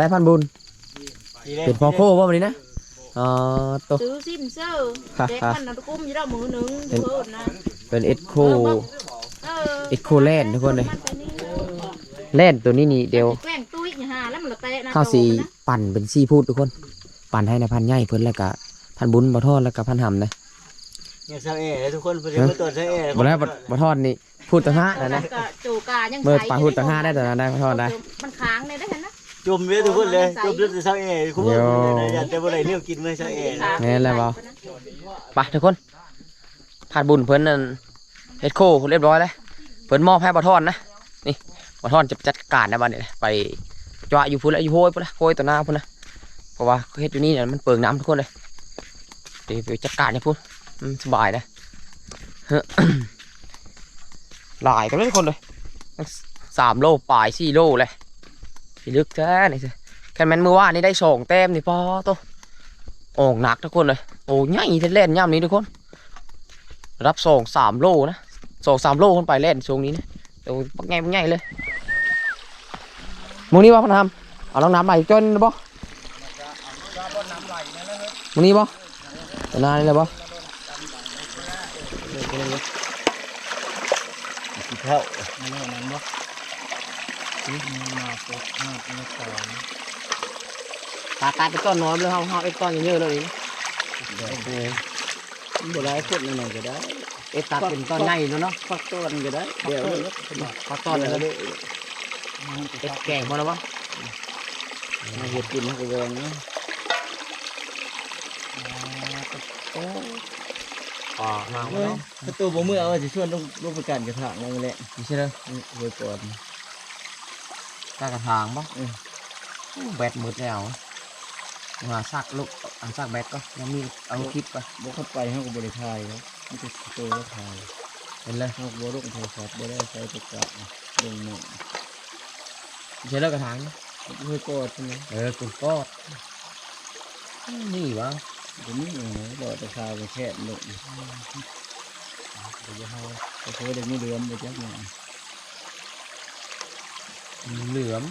ได้พันบุญ เป็นพ่อโคว่าวันนี้นะอ๋อตัว ซื้อซิมเซอร์ฮ่าเด็กฮ่ามันน่ะกุ้มอยู่แล้วมือหนึงอยู่เอิ้นนะเป็นเอ็ดโคเออเอ็ดโคแลนด์ทุกคนเลยมันไปนี่แลนด์ตัวนี้นี่เดียวแกล้งตุ้ยอย่าหาแล้วมันละเตะนะข้าวสีโตนะปั่นเป็นซี่พูดทุกคน ปั่นให้ในพันใหญ่เพิ่นแล้วก็พันบุญบ่ทอดแล้วก็พันหำนะเนี่ยเซาเอ๋ทุกคนเพิ่นมาตรวจเซาเอ๋บ่ได้บ่บ่ทอดนี่พูดต่างหากนะนะแล้วก็จูกายังเมื่อใส่ปลาพูดต่างหากได้แต่นั้นได้บ่ทอดได้มันค้างเลยได้เห็นนะ จุ่มเว้ทุกคนเลยจุ่มเลือดเซาเอ๋คุณผู้ชโย่มอยากจะบ่ได้เนี่ยกินมื้อเซาเอ๋แม่นแล้วบ่ไปทุกคนผ่านบุญเพิ่นนั่นเฮ็ดโคเรียบร้อยแล้วเพิ่นมอบให้บ่ทอนนะนี่บ่ทอนจะจัดการนะบัดนี้นะไปจ่ออยู่พุ่นแล้วอยู่โหยพุ่นละโหยต่อหน้าพุ่นนะเพราะว่าเฮ็ดอยู่นี่เนี่ยมันเปลืองน้ำทุกคนเลยเดี๋ยวไปจัดการอย่าพุ่นอืมสบายนะเฮ้อหลายกันเลยทุกคนเลยตั้งสามโลปลายสี่โลเลย พี่ลึกแท้นี่สิแค่แมนมือว่านนี่ได้สองแต้มนี่พอโตโอ่งหนักทุกคนเลยโอ้ใหญ่เท่เล่นย่ำนี้ทุกคน รับส่งสามโลนะส่งสามโลขึ้นไปเล่นช่วงนี้นะโอ้ปักใหญ่ปักใหญ่เลยมึงนี้บ่พนทำเอาลองน้ำไหลจนบ่มึงนี้บ่ตนานนี่เลยบ่เข้า ตากลายเป็นก้อนน้อยเลยเฮาเฮาเอ็ดก้อนเยอะๆเลยนี่บ่หลายคนนั่นก็ได้เอ็ดตัดเป็นก้อนใหญ่เนาะเนาะฟักต้นก็ได้เดี๋ยวก้อนต้นเลยเอ็ดแกงพอแล้วบ่มาเฮ็ดกินให้แรงนาะอ๋อมาเฮ้ยถ้าตัวบ่มือเอาสิชวนลงลงไปกันกระถางนั่นแหละใช่เลยไว้ก่อน ตากระถางบ่แบตหมดแล้วมาซักลูกอันซักแบตก็ยังมีเอาคลิปก็บ่เข้าไปเฮาก็บ่ได้ถ่ายแล้วมันจะตัวแล้วถ่ายเห็นเลยเฮาบ่ลงโทรศัพท์บ่ได้ใช้โทรศัพท์ลงหนึ่งไม่ใช่เลิกกระถางนะไว้ก่อนใช่ไหมเออกุดก็นี่วะเดี๋ยวนี้เองรอแต่ข้าวไปแช่ลงเดี๋ยวเฮาก็เคยได้มีเดือนบ่จักหน่อย เหลือม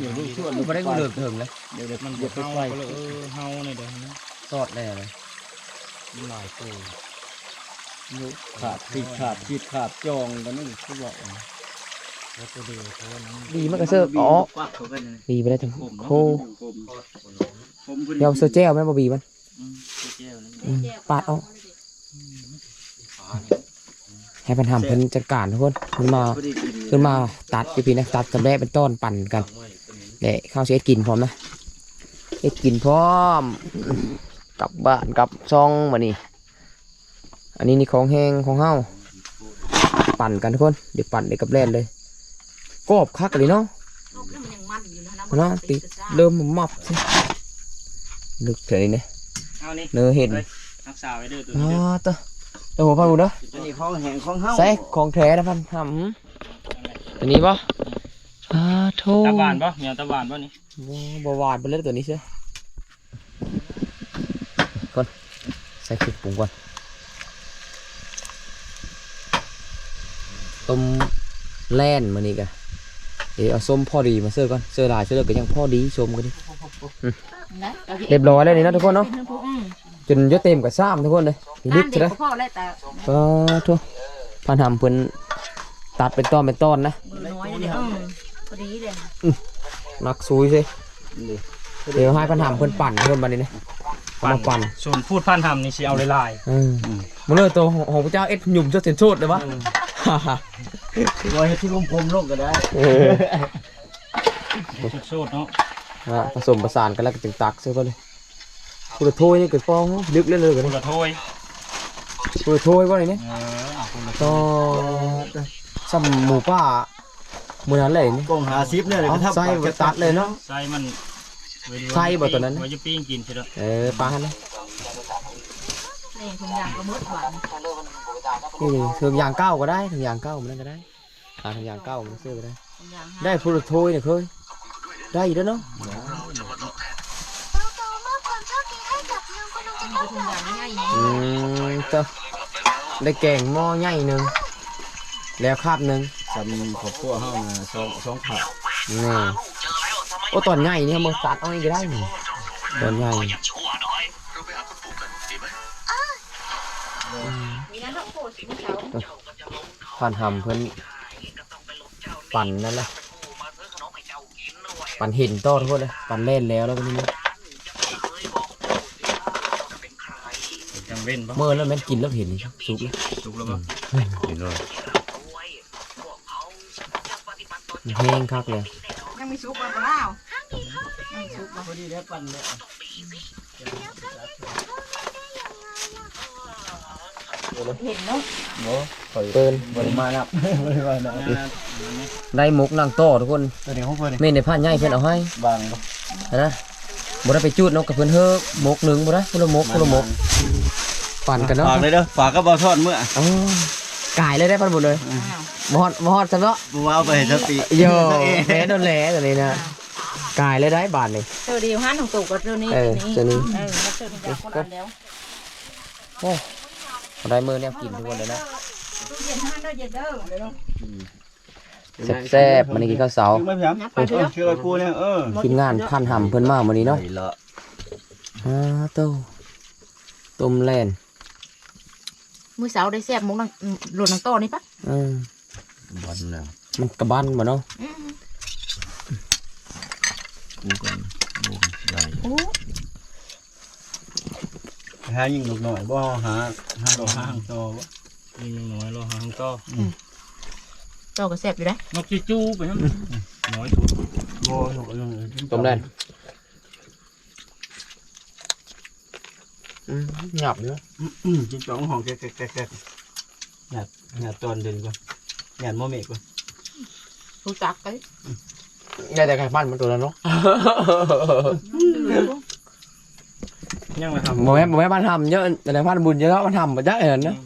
เดี๋ยวลูกชวนไม่ได้กูเหลือมถึงเลยเดี๋ยวเดี๋ยวมันเดี๋จะยวไปเฮาไฟก็เลยเออเฮาในเดี๋ยวนี้ซอดแน่เลยหลายตัวขาดติดขาดจิตขาดจองกันนี่เขาบอกแล้วตัวเดียวเพราะว่านั้นดีมันก็เสื้ออ๋อควักเขากันเลยดีไปได้ถึงโคผมเพิ่นเดี๋ยวเสื้อแจ้วแม่บบีมันอืมแก้วนะอืมปาดเอาให้เพันทำเพิ่นจัดการทุกคนมันมาพอดีกิน ขึ้นมาตัดพี่ๆนะตัดกับแม่เป็นต้นปั่นกันเด็ข้าวเสียกินพร้อมนะเอ็ดกินพร้อมกลับบ้านกลับซองมานี่อันนี้นี่ของแห้งของเฮาปั่นกันทุกคนเดี๋ยวปั่นเด็กกับแล่นเลยกรอบคักเลยเนาะลูกนี่มันยังมันอยู่นะเนาะติดเริ่มมับสิลึกเฉยนี่เอานี่เนื้อเห็นรักษาไว้เด้อตัวอ๋อนี้เด้อตัวเดี๋ยวผมพังดูเด้ออันนี้ของแห้งของเฮาใส่ของแท้นะพันทำ ตัวนี้ปะอ่าโทตาหวานป่ะเมียตาหวานป่ะนี่บหวานไปเลยตัวนี้ใช่ก่อนใส่พริกปรุงก่อนต้มแล่นมานี่กันเดี๋ยวเอาส้มพอดีมาเสิร์ฟก่อนเสิร์ฟหลายเสิร์ฟก็ยังพอดีชมกันดิเรียบร้อยแล้วนี่นะทุกคนเนาะจนยศเต็มกับซ้ำทุกคนเลยลึกเด็ใช่กไหมพ่อเลยแต่ก็ทุกพันทำเพิ่นตัดเป็นตอนเป็นตอนนะ มือน้อยเลยอืมพอดีเลยนักซุยสิเดี๋ยวให้พันทำเพิ่นปั่นเพิ่นมานี่นะเอามาปั่นส่วนพูดพันทำนี่สิเอาลายเออมึงเลยตัวของพระเจ้าเอ็ดหยุ่มเจ้าเสียนโชดเลยวะฮ่าฮ่าไว้ให้ที่กลมๆลงก็ได้เออๆโชดๆเนาะอะผสมประสานกันแล้วก็จึงตักเสื้อก็เลยกูจะโทยนี่เกิดฟองลึกเล่นเลยกันคนละถ้วยกูจะโทยว่าอะไรเนี่ยเออเอาคนละก็ซ้ำหมูป่า มือนั้นเลยนี่กงหาซิปเนี่ยเลยเอาก็ทับใส่ไปตัดเลยเนาะใส่มันไว้ดูใส่บ่ตัวนั้นไว้จะปิ้งกินใช่ไหมเออปลาหันนะนี่ทุกอย่างก็มืดหวานนี่ถึงยางเก้าก็ได้ถึงยางเก้ามันนั่นก็ได้อ่าถึงยางเก้ามันซื้อก็ได้ทุกอย่างได้พูดโทยเนี่ยเคยได้อยู่แล้วเนาะทุกอย่างง่ายอืมเจ้าได้แกงหม้อใหญ่หนึ่งแล้วคาบหนึ่ง สำครอบครัวเฮานะสองสองผักนี่โอ้ตอนใหญ่เนี่ยมึงตัดเอาเองก็ได้นี่ตอนใหญ่มีนั้นต้องโผล่สีขาวผ่านหำเพิ่นปั่นนั่นแหละปั่นเห็นต่อทุกคนเลยปั่นเล่นแล้วแล้วก็นี่จังเว้นปะเมื่อแล้วแม่นกินแล้วเห็นนี่สุกเลยถูกแล้วปะเห็นเลย แห้งคักเลยยังมีซุปมะพร้าวยังซุปมะพอดีได้ปั่นเลยเห็นเนาะโอ้ข่อยเปินบริมานับบริมานับได้หมกนางโต้ทุกคนตัวนี้ของเพิ่นนี่เม่นในผ้าใหญ่เพิ่นเอาให้บางบ่นะบ่ได้ไปจูดนกกับเพิ่นเฮ้อหมกหนึ่งบ่ได้คนละหมกคนละหมกปั่นกันเนาะฝากเลยเด้อฝากก็บ่ทอดเมื่ออ๋อกายเลยได้ปั่นหมดเลย อ้าวบ่ฮอดบ่ฮอดซะเนาะบ่ว่าเอาไปให้สติโยแหลโดนแหลตัวนี้นะกายเลยได้บาทนี่เจอเดียวหันของตู่กับเจอนี้เออเจอนี้เออแล้วเจอที่จากคนละแล้วโอ้บ่ได้มือเนี่ยกินทุกคนเลยนะตู้เย็นหันเด้อเย็นเด้อเดี๋ยวเราแซ่บๆมันนี้กินข้าวเสาถึงไหม่พี่ครับนับไปเถอะเชื่อกูเนี่ยเออทีมงานพันหำเพิ่นมาวันนี้เนาะไปละอ่าโตต้มแล่นมือเสาได้แซ่บมุกนังหล่นนังโตนี่ปะอืม บอลแล้วมันกระบันบ่เนาะอืมกูกันกูใหญ่โอ้หายิงลูกหน่อยบ่หาหาดอกหางต่อบ่ยิงยังน้อยรอหางต่อโตก็แซ่บอยู่ได้นกจีจูไปนั่นน้อยสุดบ่ลูกนึงต้มแล่นอืมหยับเนาะอืมจิ้งจอกห้องแก๊กแก๊กแก๊กหยาดหยาดตอนเดินก่อน หยาดโมเมก่อนรู้จักไปได้แต่ไก่ปั้นมันตัวนั้นเนาะยังเลยครับบ่แม่นบ่แม่นบ้านทำเยอะแต่ในบ้านบุญเยอะมันทำบ่จักเห็นนะ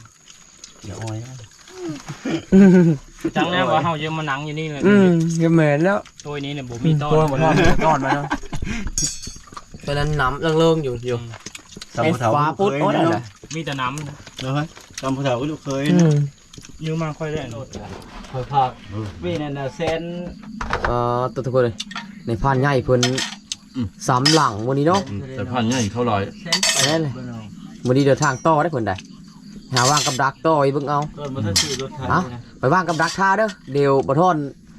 เดี๋ยวอ้อยนะจังแน่ว่าเฮาเยอะมานังอยู่นี่เลยอืมก็เหม็นแล้วตัวนี้เนี่ยบ่มีต้อตัวนบ่ทอดทอดมาเนาะตอนนั้นน้ำเลิงๆอยู่อยู่ตำผู้เฒ่าฟ้าลูปุ๊กดเคยโอ้ยเนาะนั่นแหละมีแต่น้ำนะเนาะตำผู้เฒ่าก็ลูกเคยอืนะม ยืมมาค่อยได้คอยพักวีนั่นน่ะเซนเอ่อตัวทุกคนเลยในพานใหญ่เพิ่นสามหลังวันนี้เนาะแต่พันใหญ่เท่าไหร่แน่เลยวันนี้เดินทางต่อได้เพิ่นได้หาว่างกับดักต่ออีเบิ่งเอาก่อนมาทันซื้อรถไทยเอ้านะ ไปว่างกับดักท่าเด้อเดี๋ยวบ่ทอน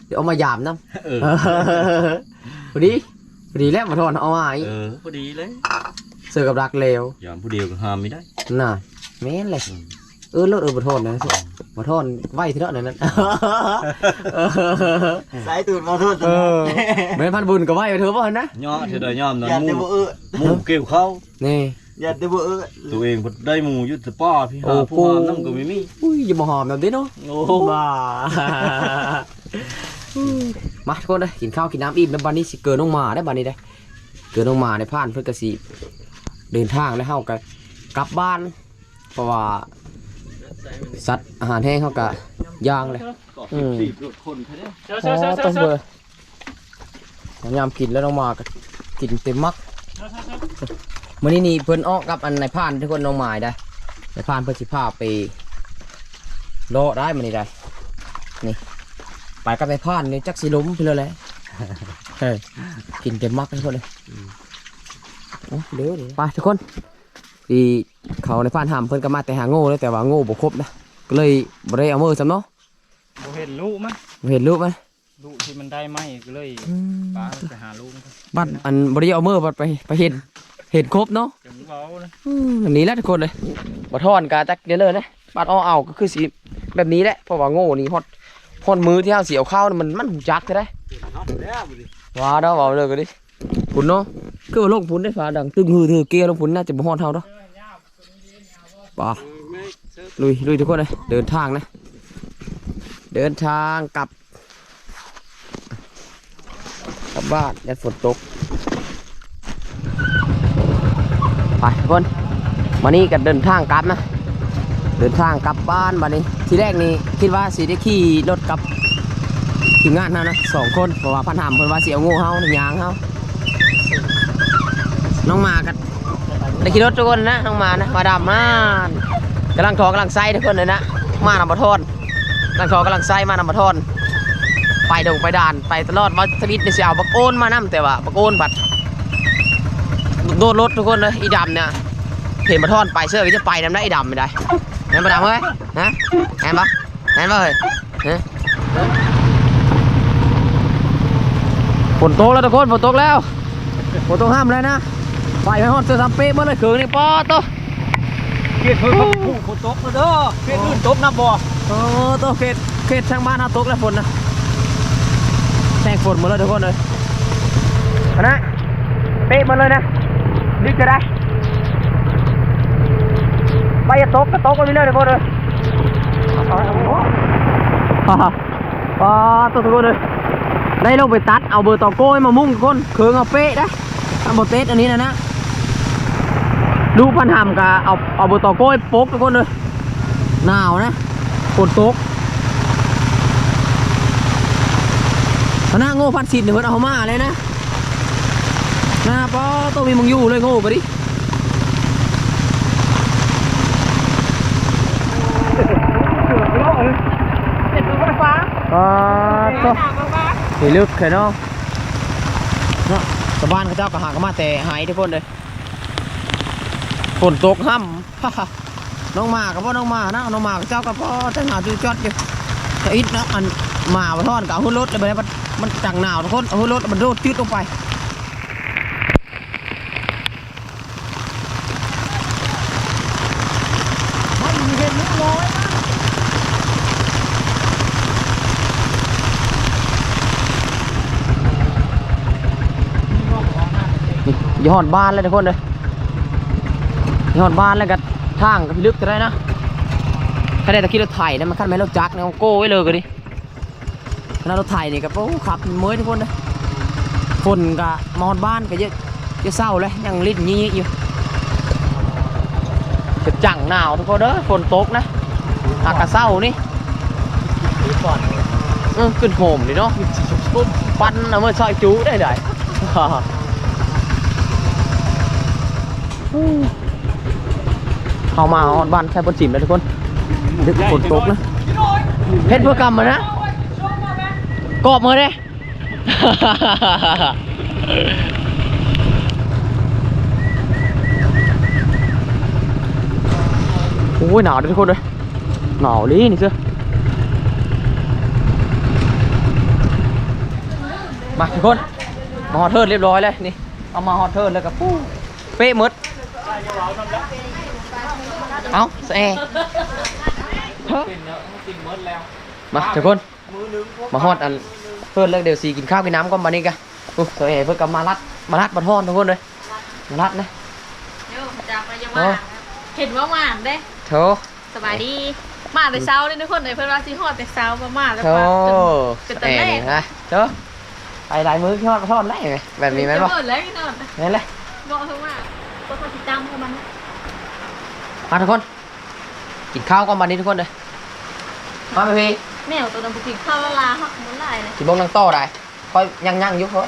เดี๋ยวเอามายามนํเออ พอดีพอดีแล้วบ่ทอนเอามาอีกเออพอดีเลยเสือกับดักเลวยามผู้เดียวก็ห้ามไม่ได้น่ะแม่นเลย เออรถเออบ่ทอนนะสิบ่ทอนไว้ทีเนาะนั่นนั่นสายตูดมาโทษเออแม่นพันบุญก็ไว้ไปเถอะบ่หั่นนะย่อเธอได้ย่อมนอนอย่าหเดมูบ่เออหมูเกี่ยวเข้านี่อย่าเดบ่เออตัวเองบ่ได้หมูอยุติป้าพี่โอ้หาโหผู้หามน้ำก็ไม่มีอุ้ยอย่ามาหอมแบบนี้เนาะโอ้บ้ามาทุกคนเลยกินข้าวกินน้ำอิ่มแล้วบันนี้สิเกินลงมาได้บันนี้ได้เกินลงมาในผ่านเพื่อกสิเดินทางแล้วเฮากันกลับบ้านเพราะว่า สัตว์อาหารแห้งเฮากะย่างเลยอืมสีบรถคนไปเด้อเจ้าอ๋เจ้าอเจ้าต้เจ้ามเจ้าเบอร์ยามกินแล้วลงมาก็กินเต็มมักมื้อนี้นี่เพิ่นออกกับอันในผ่านทุกคนน้องหมายได้ในผ่านเพิ่นสิพาไปโลได้มื้อนี้ได้นี่ไปกับในผ่านนี่จักสิล้มไปเลยแหละเฮ้ยกินเต็มมักทุกคนเลยโอ้เดี๋ยวเดี๋ยวไปทุกคน ที่เขาในผ่านหามเพิ่นก็มาแต่หาโง่เลยแต่ว่าโง่บ่ครบนะก็เลยบ่ได้เอามือซำเนาะบ่เห็นลูกมั้ยบ่เห็นรูปมั้ยลูกที่มันได้ไหมก็เลยป้าไปหาลูกมันบัดอันบ่ได้เอามือบัดไปไปเห็นเห็นครบเนาะจังเว้าเลยอืมแบบนี้แหละทุกคนเลยบ่ทอนกาจักเด้อเลยนะบัดเอาเอาก็คือสิแบบนี้แหละเพราะว่าโง่นี่ฮอดฮอดมือที่เฮาสิเอาเข้านี่มันมันหูจักได้ว้าดอกเอาเลยก็ดิพุ่นเนาะคือว่าลงพุ่นได้ฟ้าดังตึงหือถือเกียร์ลงพุ่นน่าจะบ่ฮอดเท่าดอก ป่าลุยลุยทุกคนเลยเดินทางนะ เดินทางกลับกลับบ้านยัดฝนตกไปทุกคนมานี่กันเดินทางกลับนะเดินทางกลับบ้านมานี้ทีแรกนี่คิดว่าสิได้ขี่รถกลับทีมงานเฮานะสองคนเพราะว่าพันหามเพิ่นว่าเสิเอางูเฮาหนึ่งยางเฮาน้องมากัน ได้ขี่รถทุกคนนะน้องมานะมาดำมานกำลังทอกำลังไส้ทุกคนเลยนะมานำมาทอนกำลังทอกำลังไส้มานำมาทอนไปดงไปด่านไปตลอดว่าสวิตในเสียวบักโอนมานํแต่ว่าบักโอนบัดโดนรถทุกคนเลยอีดำเนี่ยเห็นมาทอนไปเสื้อกจะไปนำได้อีดำไม่ได้แม่นมาดำเฮ้ยฮะแม่นปะแม่นปะเฮ้ยฝนตกแล้วทุกคนฝนตกแล้วฝนตกห้ามเลยนะ ไปไปฮอดเสื้อทำเป๊ะเมื่อไรคืนนี่ปอโตเกียรติเพิ่นผู้คนตกแล้วเด้อเกียรติอื่นตกนับบ่โอ้โตเขตเขตทางบ้านเอาตกแล้วฝนนะแทงฝนหมดเลยทุกคนเลยเอานะเป๊ะหมาเลยนะนี่จะได้ไปจะตกก็ตกไปเรื่อยๆทุกคนเลยฮ่าฮ่าปาตัวทุกคนเลยได้ลงไปตัดเอาเบอร์ต่อโก้ยมามุ่งทุกคนเคืองเอาเป๊ะนะทำบทเป๊ะอันนี้นะนะ ดูพันหำกับเอาเอาเบอร์ต่อโก้ยโป๊กทุกคนเลยหนาวนะฝนตกคณะโง่พันสิทธิ์เนี่ยเพิ่นเอามาเลยนะนะปอต้องมีมึงอยู่เลยโง่ก็ดิอ่าตัวเฮ้ยลึกเลยเนาะเนาะชาวบ้านเขาเจ้าก็หากนมาแต่หายทุกคนเลย ฝนตกห้ำน้องหมากับพ่อน้องหมานะน้องหมากับเจ้ากับพ่อจะหนาจูจอดอยู่จะอิดนะอันหมามาทอดกับหุ่นรถเลยไปมันมันจังหนาวทุกคนหุ่นรถมันโดดจืดลงไปย่าหอดบ้านเลยทุกคนเลย ยอดบ้านแล้วก็ทางก็พิลึกจะได้นะถ้าได้ตะกี้รถไถนะมันขั้นแม่รถจักรเนี่ยโก้ไว้เลยก็ดิขณะรถไถนี่ก็โอ้ขับเมื่อยทุกคนเลยฝนก็มอดบ้านก็เยอะเยอะเศร้าเลยยังลิ้นยี่ๆอยู่จะจังหนาวทุกคนเด้อฝนตกนะอากาศเศร้านี่เออขึ้นโหมเลยเนาะปั้นเอามื่อซอยจูได้ได้ เข้ามาออนบ้านใช้บนจิมแล้วทุกคนดึกฝนตกนะเพชรเพื่อกรรมมานะกอบมือเด้โอ้ยหนาวด้วยทุกคนเลยหนาวลีนี่เสื้อมาทุกคนมาฮอตเทิร์นเรียบร้อยเลยนี่เอามาฮอตเทิร์นแล้วก็ปู้เป๊ะมด เอาแซ่มาทุกคนมาฮอดอันเพื่อนเลิกเดี๋ยวสีกินข้าวกินน้ำก่อนมานี่กันอุ๊ยสวยเพื่อนกับมารัดมารัดมาทอดทุกคนเลยมารัดนะเดี๋ยวจากไปยังมาเห็นว่ามาเด้โถสบายดีมาแต่เช้าเลยทุกคนเลยเพื่อนว่าสิฮอดแต่เช้ามามาแล้วโถว่าจนสเป็นแอตะแรนี่กนะโถไปหลายมื้อทอดมาทอดได้ไหมแบบนี้ไหมบ่จะเปิดแล้วพี่นอนนี่นเลยบอกเธอว่าตัวเขาติดตามเขามัน มาทุกคน กินข้าวก่อนมานี่ทุกคนเลยมาไปพี่แมวตัวดำปุกิข้าวละลาหักหมุนลายเลยกินบ้งนั่งโต้ได้คอยยังยังๆอยุบเขา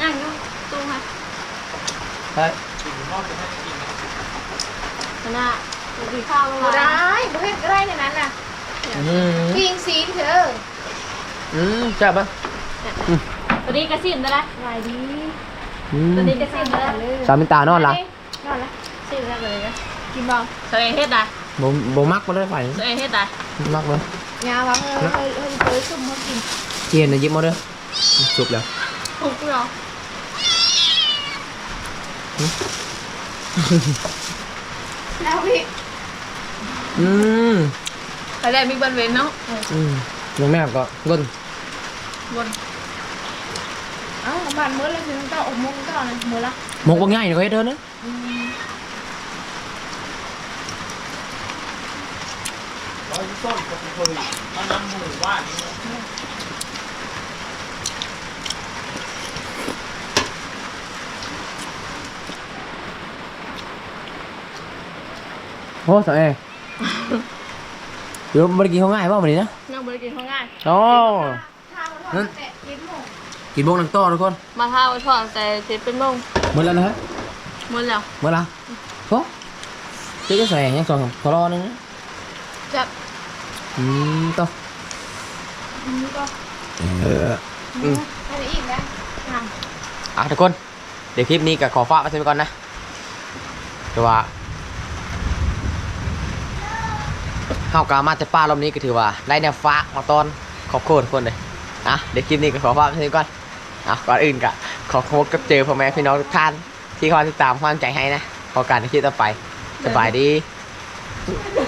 ย่างยุ่งตู้ค่ะเฮ้ยชนะปุกิข้าวละลายได้บุเฮ็ดก็ได้ในนั้นน่ะอืมปิ้งซีนเถอะอืมจับปะตัวนี้กระสินได้ละสบายดีอืมตัวนี้กระสินได้ละสามเป็นตานอนละนอนละสินได้เลยนะ กินบ้างตัวเองเฮ็ดได้บ่บ่มักมาเลยไฟตัวเองเฮ็ดได้มักเลยยาวังเออเฮ้ยเฮ้ยเฮ้ยสุ่มมากินเทียนนะยิบมาเด้อจุบแล้วถูกเหรอแล้วพี่อืมใครได้มีบันเวนเนาะอืมลงแม่ก็เงินบนเอ้าบ้านมื้อละสิต้องอบมุ้งก่อนเลยมื้อละหมกว่าง่ายนี่ก็เฮ็ดเด้อนะ ต้นก็เคยมานำหมู่บ้านนี่โอ้สวยเดี๋ยวบ่ได้กินข้าวง่ายบ่มื้อนี้นะยังบ่ได้กินข้าวง่ายโอ้นั่นกินบงนังโตทุกคน มาพาไว้พอแต่เจ็ดเป็นโมงมื้อแล้วนะฮะมื้อแล้วมื้อละโอ้เจ๊จะใส่ยังสองขอรอนึงนะ จับอืมโตนี่ก็อะไรอีกนะทอะทุกคน เดี๋ยวคลิปนี้ก็ขอฝากไว้ก่อนนะแต่ว่าเฮากามาจะป้ารอบนี้ก็ถือว่าได้แนวฟ้ากมาตอนขอบคุณทุกคนเลยอะเดี๋ยวคลิปนี้ก็ขอฝากไว้ก่อนอะก่อนอื่นก็ขอขอบกับเจอพ่อแม่พี่น้องทุกท่านที่คอยติดตามความใจให้นะพอการในคลิปต่อไปสบายดีำ